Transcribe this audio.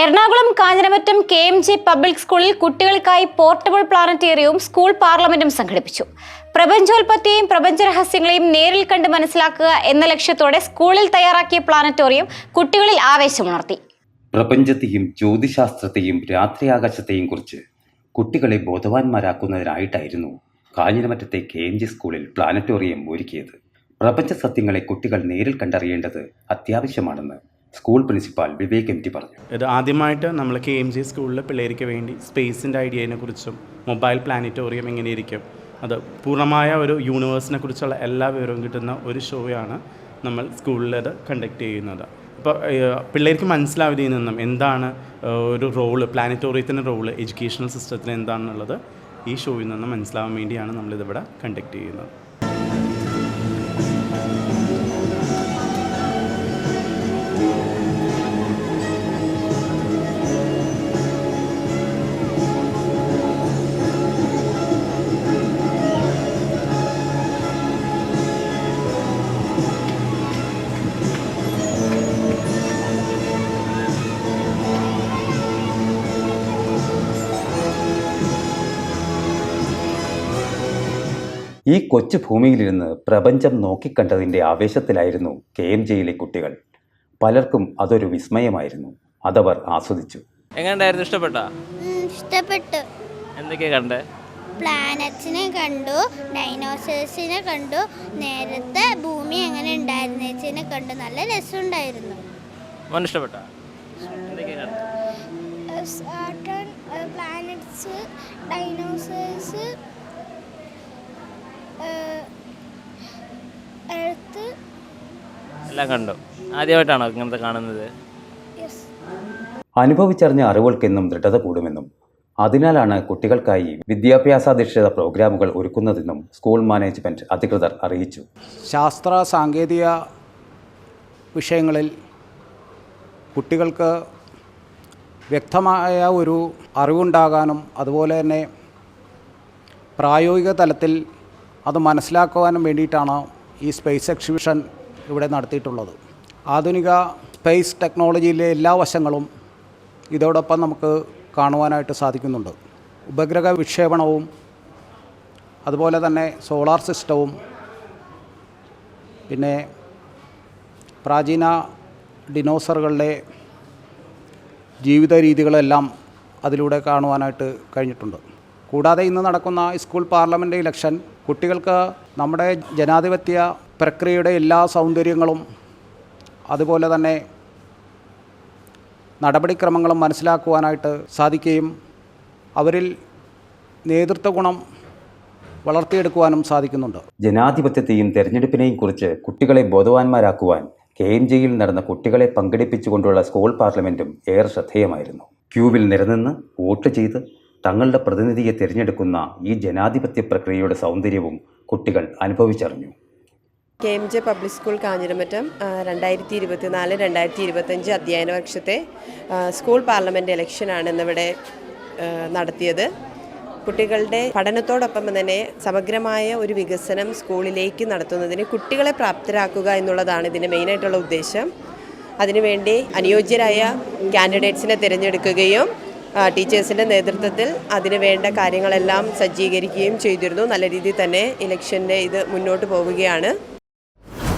Ernakulam Kanjiramattom K M J public സ്കൂളിൽ കുട്ടികൾക്കായി portable പ്ലാനറ്റേറിയവും school പാർലമെന്റും സംഘടിപ്പിച്ചു. പ്രപഞ്ചോൽപത്തിയെയും പ്രപഞ്ച രഹസ്യങ്ങളെയും നേരിൽ കണ്ട് മനസ്സിലാക്കുക എന്ന ലക്ഷ്യത്തോടെ സ്കൂളിൽ തയ്യാറാക്കിയ പ്ലാനറ്റോറിയം കുട്ടികളിൽ ആവേശമുണർത്തി. പ്രപഞ്ചത്തെയും ജ്യോതിശാസ്ത്രത്തെയും രാത്രി ആകാശത്തെയും കുറിച്ച് കുട്ടികളെ ബോധവാന്മാരാക്കുന്നതിനായിട്ടായിരുന്നു കാഞ്ഞിരമറ്റത്തെ K M G school planetarium ഒരുക്കിയത്. പ്രപഞ്ച സത്യങ്ങളെ കുട്ടികൾ നേരിൽ കണ്ടറിയേണ്ടത് അത്യാവശ്യമാണെന്ന് school principal Vivek M T പറഞ്ഞു. ഇത് ആദ്യമായിട്ട് നമ്മൾ കെ എം ജി സ്കൂളിൽ പിള്ളേർക്ക് വേണ്ടി സ്പേസിന്റെ ഐഡിയനെ കുറിച്ചും മൊബൈൽ പ്ലാനറ്റോറിയം എങ്ങനെയിരിക്കും അത് പൂർണമായ ഒരു യൂണിവേഴ്സിനെ കുറിച്ചുള്ള എല്ലാ വിവരവും കിട്ടുന്ന ഒരു ഷോയാണ് നമ്മൾ സ്കൂളിൽ അത് കണ്ടക്ട് ചെയ്യുന്നത്. അപ്പോൾ പിള്ളേർക്ക് മനസ്സിലാവുന്നതിൽ നിന്നും എന്താണ് ഒരു റോൾ പ്ലാനറ്റോറിയത്തിന്റെ റോൾ എഡ്യൂക്കേഷണൽ സിസ്റ്റത്തിൽ എന്താണെന്നുള്ളത് ഈ ഷോയിൽ നിന്ന് മനസ്സിലാവാൻ വേണ്ടിയാണ് നമ്മളിതിവിടെ കണ്ടക്ട് ചെയ്യുന്നത്. ഈ കൊച്ചു ഭൂമിയിലിരുന്ന് പ്രപഞ്ചം നോക്കിക്കണ്ടതിന്റെ ആവേശത്തിലായിരുന്നു കെ എം ജെയിലെ കുട്ടികൾ. പലർക്കും അതൊരു വിസ്മയമായിരുന്നു. അതവർ ആസ്വദിച്ചു. എങ്ങനെയുണ്ടായിരുന്നു ഇഷ്ടപ്പെട്ടോ? ഇഷ്ടപ്പെട്ടു. എന്തൊക്കെയാ കണ്ടേ? പ്ലാനറ്റ്സിനെ കണ്ടു ഡൈനോസേഴ്സിനെ കണ്ടു നേരത്തെ ഭൂമി എങ്ങനെ ഉണ്ടായിരുന്നേച്ചിനെ കണ്ടു നല്ല രസമുണ്ടായിരുന്നു. ഇഷ്ടപ്പെട്ട? പ്ലാനറ്റ്സ് ഡൈനോസേഴ്സ് എല്ലാം കണ്ടു. ആദ്യമായിട്ടാണോ ഇങ്ങനത്തെ കാണുന്നത്? അനുഭവിച്ചറിഞ്ഞ അറിവുകൾക്കെന്നും ദൃഢത കൂടുമെന്നും അതിനാലാണ് കുട്ടികൾക്കായി വിദ്യാഭ്യാസാധിഷ്ഠിത പ്രോഗ്രാമുകൾ ഒരുക്കുന്നതെന്നും സ്കൂൾ മാനേജ്മെന്റ് അധികൃതർ അറിയിച്ചു. ശാസ്ത്ര സാങ്കേതിക വിഷയങ്ങളിൽ കുട്ടികൾക്ക് വ്യക്തമായ ഒരു അറിവുണ്ടാകാനും അതുപോലെ തന്നെ പ്രായോഗിക തലത്തിൽ അത് മനസ്സിലാക്കുവാനും വേണ്ടിയിട്ടാണ് ഈ സ്പേസ് എക്സിബിഷൻ ഇവിടെ നടത്തിയിട്ടുള്ളത്. ആധുനിക സ്പേസ് ടെക്നോളജിയിലെ എല്ലാ വശങ്ങളും ഇതോടൊപ്പം നമുക്ക് കാണുവാനായിട്ട് സാധിക്കുന്നുണ്ട്. ഉപഗ്രഹ വിക്ഷേപണവും അതുപോലെ തന്നെ സോളാർ സിസ്റ്റവും പിന്നെ പ്രാചീന ഡിനോസറുകളുടെ ജീവിത രീതികളെല്ലാം അതിലൂടെ കാണുവാനായിട്ട് കഴിഞ്ഞിട്ടുണ്ട്. കൂടാതെ ഇന്ന് നടക്കുന്ന സ്കൂൾ പാർലമെന്റ് ഇലക്ഷൻ കുട്ടികൾക്ക് നമ്മുടെ ജനാധിപത്യ പ്രക്രിയയുടെ എല്ലാ സൗന്ദര്യങ്ങളും അതുപോലെ തന്നെ നടപടിക്രമങ്ങളും മനസ്സിലാക്കുവാനായിട്ട് സാധിക്കുകയും അവരിൽ നേതൃത്വ ഗുണം വളർത്തിയെടുക്കുവാനും സാധിക്കുന്നുണ്ട്. ജനാധിപത്യത്തെയും തെരഞ്ഞെടുപ്പിനെയും കുറിച്ച് കുട്ടികളെ ബോധവാന്മാരാക്കുവാൻ കെ എം ജെയിൽ നടന്ന കുട്ടികളെ പങ്കെടുപ്പിച്ചുകൊണ്ടുള്ള സ്കൂൾ പാർലമെന്റും ഏറെ ശ്രദ്ധേയമായിരുന്നു. ക്യൂവിൽ നിരനിന്ന് വോട്ട് ചെയ്ത് തങ്ങളുടെ പ്രതിനിധിയെ തിരഞ്ഞെടുക്കുന്ന ഈ ജനാധിപത്യ പ്രക്രിയയുടെ സൗന്ദര്യവും കുട്ടികൾ അനുഭവിച്ചറിഞ്ഞു. K M J public school Kanjiramattom രണ്ടായിരത്തി ഇരുപത്തിനാല് രണ്ടായിരത്തി ഇരുപത്തഞ്ച് അധ്യയന വർഷത്തെ സ്കൂൾ പാർലമെന്റ് ഇലക്ഷനാണ് ഇന്നിവിടെ നടത്തിയത്. കുട്ടികളുടെ പഠനത്തോടൊപ്പം തന്നെ സമഗ്രമായ ഒരു വികസനം സ്കൂളിലേക്ക് നടത്തുന്നതിന് കുട്ടികളെ പ്രാപ്തരാക്കുക എന്നുള്ളതാണ് ഇതിന്റെ മെയിനായിട്ടുള്ള ഉദ്ദേശം. അതിനുവേണ്ടി അനുയോജ്യരായ കാൻഡിഡേറ്റ്സിനെ തിരഞ്ഞെടുക്കുകയും ടീച്ചേഴ്സിന്റെ നേതൃത്വത്തിൽ അതിന് വേണ്ട കാര്യങ്ങളെല്ലാം സജ്ജീകരിക്കുകയും ചെയ്തിരുന്നു. നല്ല രീതിയിൽ തന്നെ ഇലക്ഷന്റെ ഇത് മുന്നോട്ട് പോവുകയാണ്.